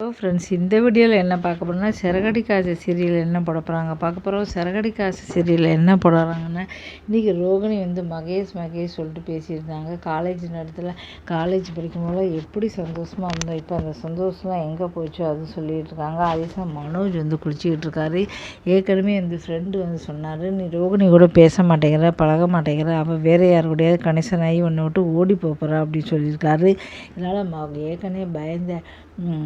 Hello friends இந்த வீடியோவில் என்ன பார்க்க போகிறோம்னா சிறகடி காசு சீரியல் என்ன போட போகிறாங்க பார்க்க போகிறோம் சிறகடி காசு சீரியல் என்ன போடுறாங்கன்னா இன்றைக்கி ரோகிணி வந்து மகேஷ் மகேஷ் சொல்லிட்டு பேசியிருந்தாங்க. காலேஜ் நேரத்தில் காலேஜ் படிக்கும்போது எப்படி சந்தோஷமாக இருந்தோம்? இப்போ அந்த சந்தோஷம்லாம் எங்கே போச்சோ? அது சொல்லிகிட்டு இருக்காங்க. அதே சமயம் மனோஜ் வந்து குளிச்சிக்கிட்டு இருக்காரு. ஏற்கனவே இந்த ஃப்ரெண்டு வந்து சொன்னார் நீ ரோகிணி கூட பேச மாட்டேங்கிற பழக மாட்டேங்கிற. அவள் வேறு யார் கூடயாவது கனெக்ஷன் ஆகி ஒன்று விட்டு ஓடி போகிறா அப்படின்னு சொல்லியிருக்காரு. இதனால் ஏற்கனவே பயந்த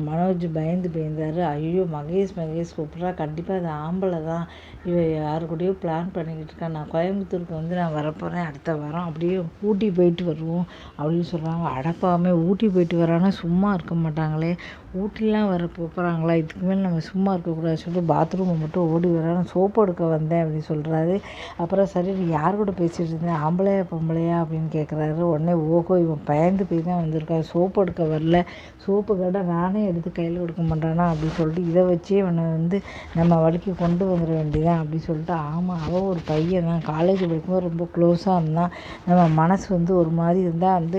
மனோஜ் பயந்து போயிருந்தார் ஐயோ மகேஷ் மகேஷ் கூப்பிட்றா. கண்டிப்பாக அது ஆம்பளை தான். இவ யாரு கூடயோ பிளான் பண்ணிக்கிட்டு இருக்கா. நான் கோயம்புத்தூருக்கு வந்து நான் வரப்போகிறேன் அடுத்த வாரம் அப்படியே ஊட்டி போயிட்டு வருவோம் அப்படின்னு சொல்கிறாங்க அடப்பாமே ஊட்டி போயிட்டு வரான்னா சும்மா இருக்க மாட்டாங்களே. ஊட்டிலாம் வர போகிறாங்களா இதுக்கு மேலே நம்ம சும்மா இருக்கக்கூடாது சொல்லிட்டு பாத்ரூமை மட்டும் ஓடி வரான்னு சோப்பு எடுக்க வந்தேன் அப்படின்னு சொல்கிறாரு அப்புறம் சரி நீ யார் கூட பேசிகிட்டு இருந்தேன் ஆம்பளையா பொம்பளையா அப்படின்னு கேட்குறாரு உடனே ஓகோ இவன் பயந்து போய் தான் வந்திருக்கான் சோப்பு எடுக்க வரல. சோப்பு கடை நானே எடுத்து கையில் கொடுக்க மாட்டானா அப்படின்னு சொல்லிட்டு இதை வச்சே இவனை வந்து நம்ம வழிக்கு கொண்டு வந்துட வேண்டியதான் அப்படின்னு சொல்லிட்டு ஆமாம் அவன் ஒரு பையன் தான். காலேஜ் படிக்கும்போது ரொம்ப க்ளோஸாக இருந்தான் நம்ம மனசு வந்து ஒரு மாதிரி இருந்தால் வந்து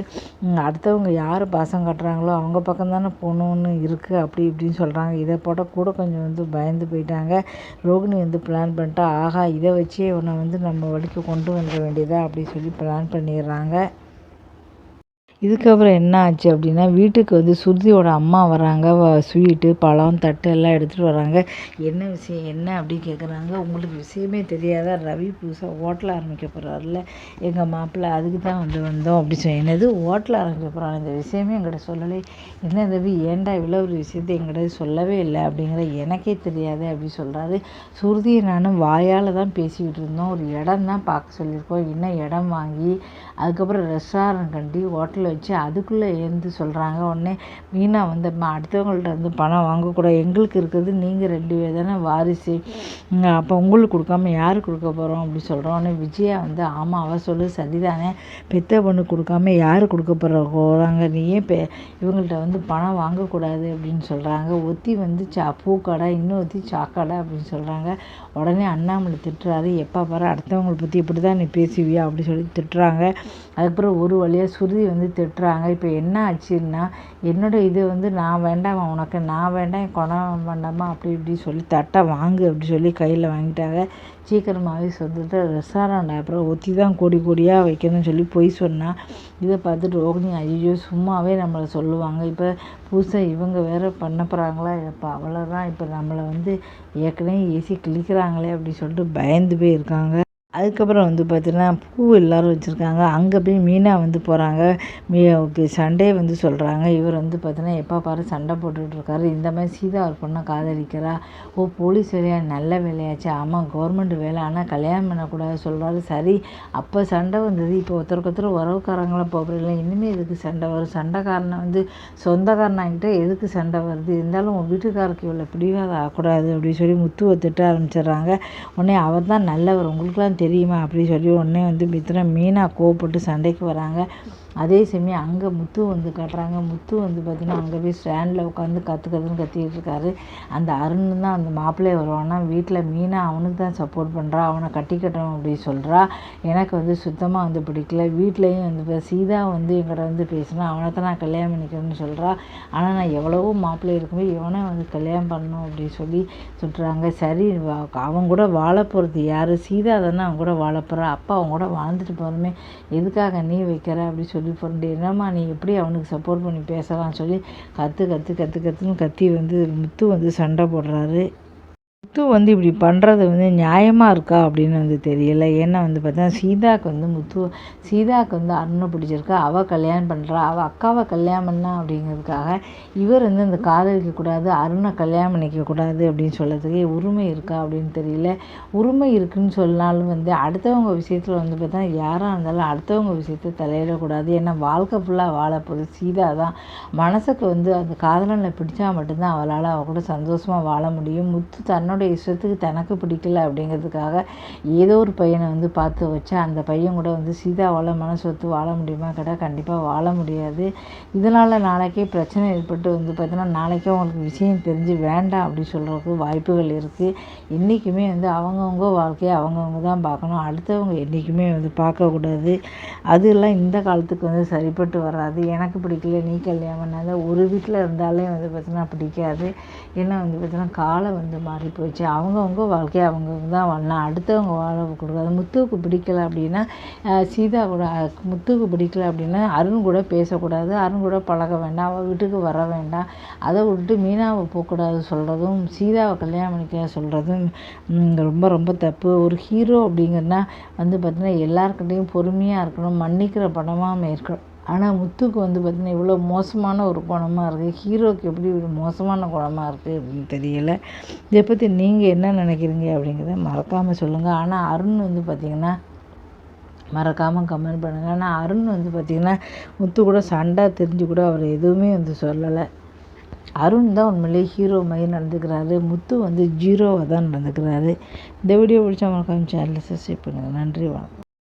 அடுத்தவங்க யார் பாசம் காட்டுறாங்களோ அவங்க பக்கம் தானே போகணுன்னு இருக்குது அப்படி இப்படின்னு சொல்கிறாங்க இதை போட்டால் கூட கொஞ்சம் வந்து பயந்து போயிட்டாங்க. ரோகிணி வந்து பிளான் பண்ணிட்டா ஆஹா இதை வச்சே இவனை வந்து நம்ம வழிக்கு கொண்டு வந்துட வேண்டியதா அப்படின்னு சொல்லி பிளான் பண்ணிடுறாங்க. இதுக்கப்புறம் என்ன ஆச்சு அப்படின்னா வீட்டுக்கு வந்து சுருதியோட அம்மா வராங்க. ஸ்வீட்டு பழம் தட்டு எல்லாம் எடுத்துகிட்டு வராங்க. என்ன விஷயம் என்ன அப்படின்னு கேட்குறாங்க உங்களுக்கு விஷயமே தெரியாதா? ரவி புதுசாக ஹோட்டல் ஆரம்பிக்க போகிறாருல எங்கள் மாப்பிள்ளை அதுக்கு தான் வந்து வந்தோம் அப்படி சொல்லி என்னது? ஹோட்டல் ஆரம்பிக்க போகிறாங்க இந்த விஷயமே எங்கிட்ட சொல்லலை. என்ன ரவி ஏன்டா இவ்வளோ ஒரு விஷயத்தை எங்கிட்ட சொல்லவே இல்லை அப்படிங்கிற எனக்கே தெரியாது அப்படி சொல்கிறாரு சுருதியை நானும் வாயால் தான் பேசிக்கிட்டு இருந்தோம். ஒரு இடம் தான் பார்க்க சொல்லியிருக்கோம். இன்னும் இடம் வாங்கி அதுக்கப்புறம் ரெஸ்டாரண்ட் கண்டி ஹோட்டல் வச்சு அதுக்குள்ளே ஏந்து சொல்கிறாங்க உடனே மீனா வந்து அடுத்தவங்கள்ட்ட வந்து பணம் வாங்கக்கூடாது எங்களுக்கு இருக்கிறது நீங்கள் ரெண்டு பேர் தானே வாரிசு. அப்போ உங்களுக்கு கொடுக்காம யார் கொடுக்க போகிறோம் அப்படி சொல்கிறோம் உடனே விஜயா வந்து ஆமாம் அவ சொல்லு. சரிதானே. பெத்த பொண்ணு கொடுக்காம யார் கொடுக்க போகிற போகிறாங்க நீ ஏன் பெ இவங்கள்ட்ட வந்து பணம் வாங்கக்கூடாது? அப்படின்னு சொல்கிறாங்க ஒத்தி வந்து சா பூக்கடை இன்னொத்தி சாக்கடை அப்படின்னு சொல்கிறாங்க உடனே அண்ணாமலை திட்டுறாரு. எப்போ பாரு அடுத்தவங்களை பற்றி இப்படி தான் நீ பேசுவியா? அப்படி சொல்லி திட்டுறாங்க. அதுக்கப்புறம் ஒரு வழியாக சுருதி வந்து திட்டுறாங்க. இப்போ என்ன ஆச்சுன்னா என்னோட இது வந்து நான் வேண்டாம் உனக்கு நான் வேண்டாம் என் குணம் வேண்டாமா அப்படி இப்படி சொல்லி தட்டை வாங்கு அப்படி சொல்லி கையில் வாங்கிட்டாங்க. சீக்கிரமாகவே சொல்லிட்டு ரெஸ்டாரண்ட் அப்புறம் ஒத்தி தான் கோடி கோடியாக வைக்கணும்னு சொல்லி பொய் சொன்னால் இதை பார்த்துட்டு ரோகிணி ஐயோ சும்மாவே நம்மளை சொல்லுவாங்க. இப்போ புதுசாக இவங்க வேறு பண்ண போகிறாங்களா இப்போ அவ்வளோதான் இப்போ நம்மளை வந்து ஏற்கனவே ஏசி கிழிக்கிறாங்களே அப்படி சொல்லிட்டு பயந்து போய் இருக்காங்க அதுக்கப்புறம் வந்து பார்த்திங்கன்னா பூ எல்லாரும் வச்சுருக்காங்க. அங்கே போய் மீனா வந்து போகிறாங்க மீ ஓகே சண்டே வந்து சொல்கிறாங்க இவர் வந்து பார்த்தீங்கன்னா எப்போ பாரு சண்டை போட்டுட்ருக்காரு இந்த மாதிரி சீதா ஒரு பொண்ணை காதலிக்கிறா. ஓ போலீஸ் வேலையா? நல்ல வேலையாச்சு. ஆமாம் கவர்மெண்ட் வேலை. ஆனால் கல்யாணம் பண்ணக்கூடாது சொல்கிறாரு சரி அப்போ சண்டை வந்தது. இப்போ ஒருத்தருக்கு ஒருத்தர் உறவுக்காரங்களாம் போகிறதில்ல இனிமேல் எதுக்கு சண்டை வரும்? சண்டைக்காரனை வந்து சொந்தக்காரனாகிட்ட எதுக்கு சண்டை வருது? இருந்தாலும் உன் வீட்டுக்காரருக்கு இவ்வளோ பிடிவாத ஆகக்கூடாது. அப்படின்னு சொல்லி முத்து திட்ட ஆரம்பிச்சிடுறாங்க. உடனே அவர் தான் நல்லவர். உங்களுக்குலாம் தெரியும். அப்படி சொல்லி உடனே வந்து மித்திர மீனா கோவப்பட்டு சண்டைக்கு வராங்க. அதே சமயம் அங்கே முத்து வந்து காட்டுறாங்க. முத்து வந்து பார்த்திங்கன்னா அங்கே போய் ஸ்டாண்டில் உட்காந்து கற்று கற்றுன்னு கத்திக்கிட்டு இருக்காரு. அந்த அருண் தான் அந்த மாப்பிள்ளைய வருவானா வீட்டில் மீனா அவனுக்கு தான் சப்போர்ட் பண்ணுறா அவனை கட்டிக்கட்டணும் அப்படின்னு சொல்கிறா எனக்கு வந்து சுத்தமாக வந்து பிடிக்கல. வீட்லேயும் வந்து இப்போ சீதா வந்து எங்கிட்ட வந்து பேசினா அவனை தான் நான் கல்யாணம் பண்ணிக்கிறேன்னு சொல்கிறா ஆனால் நான் எவ்வளவோ மாப்பிள்ளை இருக்கும்போது இவனை வந்து கல்யாணம் பண்ணணும் அப்படின்னு சொல்லி சொல்கிறாங்க சரி வா- அவன் கூட வாழ போகிறது யார்? சீதா தானே அவன் கூட வாழ போகிறா அப்பா அவன் கூட வாழ்ந்துட்டு போகிறோமே எதுக்காக நீ வைக்கிற? அப்படின்னு சொல்லி போட்டு என்னம்மா நீ எப்படி அவனுக்கு சப்போர்ட் பண்ணி பேசலாம்னு சொல்லி கற்று கற்று கற்று கற்றுன்னு கத்தி வந்து முத்து வந்து சண்டை போடுறாரு. முத்து வந்து இப்படி பண்ணுறது வந்து நியாயமாக இருக்கா அப்படின்னு வந்து தெரியல. ஏன்னா வந்து பார்த்தா சீதாவுக்கு வந்து முத்து சீதாவுக்கு வந்து அருணை பிடிச்சிருக்கா. அவள் கல்யாணம் பண்ணுறா அவள் அக்காவை கல்யாணம் பண்ணா அப்படிங்கிறதுக்காக இவர் வந்து அந்த காதலிக்கக்கூடாது அருணை கல்யாணம் பண்ணிக்கக்கூடாது அப்படின்னு சொல்கிறதுக்கு உரிமை இருக்கா அப்படின்னு தெரியல. உரிமை இருக்குன்னு சொன்னாலும் வந்து அடுத்தவங்க விஷயத்தில் வந்து பார்த்தா யாராக இருந்தாலும் அடுத்தவங்க விஷயத்தை தலையிடக்கூடாது. ஏன்னா வாழ்க்கை ஃபுல்லாக வாழப்போகுது சீதா தான் மனசுக்கு வந்து அந்த காதலனை பிடிச்சா மட்டும்தான் அவளால் அவள் கூட சந்தோஷமாக வாழ முடியும். முத்து தன்னை தன்னுடைய இஷ்டத்துக்கு தனக்கு பிடிக்கல அப்படிங்கிறதுக்காக ஏதோ ஒரு பையனை வந்து பார்த்து வச்சா அந்த பையன் கூட வந்து சீதாவால் மனசு ஒத்து வாழ முடியுமா? கேட்டால் கண்டிப்பாக வாழ முடியாது. இதனால் நாளைக்கே பிரச்சனை ஏற்பட்டு வந்து பார்த்தீங்கன்னா நாளைக்கே அவங்களுக்கு விஷயம் தெரிஞ்சு வேண்டாம் அப்படி சொல்கிறதுக்கு வாய்ப்புகள் இருக்குது என்றைக்குமே வந்து அவங்கவுங்க வாழ்க்கையை அவங்கவுங்க தான் பார்க்கணும். அடுத்தவங்க என்றைக்குமே வந்து பார்க்கக்கூடாது அதெல்லாம் இந்த காலத்துக்கு வந்து சரிப்பட்டு வராது. எனக்கு பிடிக்கல நீ கல்யாணம் பண்ணாத. ஒரு வீட்டில் இருந்தாலே வந்து பார்த்தீங்கன்னா பிடிக்காது. ஏன்னா வந்து பார்த்தீங்கன்னா காலம் வந்து மாறி போச்சு. அவங்கவுங்க வாழ்க்கையை அவங்கவுங்க தான் வாழலாம் அடுத்தவங்க வாழ கொடுக்காது. முத்துவுக்கு பிடிக்கல அப்படின்னா சீதா கூட முத்துவுக்கு பிடிக்கல அப்படின்னா அருண் கூட பேசக்கூடாது. அருண் கூட பழக வேண்டாம். அவள் வீட்டுக்கு வர வேண்டாம். அதை விட்டுட்டு மீனாவை போகக்கூடாது சொல்கிறதும் சீதாவை கல்யாணம் பண்ணிக்க சொல்கிறதும் ரொம்ப ரொம்ப தப்பு. ஒரு ஹீரோ அப்படிங்கிறனா வந்து பார்த்திங்கன்னா எல்லாருக்கிட்டையும் பொறுமையாக இருக்கணும். மன்னிக்கிற படமாக இருக்கணும் ஆனால் முத்துக்கு வந்து பார்த்திங்கன்னா இவ்வளோ மோசமான ஒரு குணமாக இருக்குது ஹீரோக்கு எப்படி ஒரு மோசமான குணமாக இருக்குது அப்படின்னு தெரியல. இதை பற்றி நீங்கள் என்ன நினைக்கிறீங்க அப்படிங்கிறத மறக்காமல் சொல்லுங்கள் ஆனால் அருண் வந்து பார்த்திங்கன்னா மறக்காமல் கமெண்ட் பண்ணுங்கள் ஆனால் அருண் வந்து பார்த்திங்கன்னா முத்து கூட சண்டை தெரிஞ்சு கூட அவர் எதுவுமே வந்து சொல்லலை. அருண் தான் உண்மையிலேயே ஹீரோ மாதிரி நடந்துக்கிறாரு. முத்து வந்து ஜீரோவாக தான் நடந்துக்கிறாரு. இந்த வீடியோ பிடிச்சா மறக்காம சேனலை சப்ஸ்கிரைப் பண்ணுங்கள் நன்றி வணக்கம்.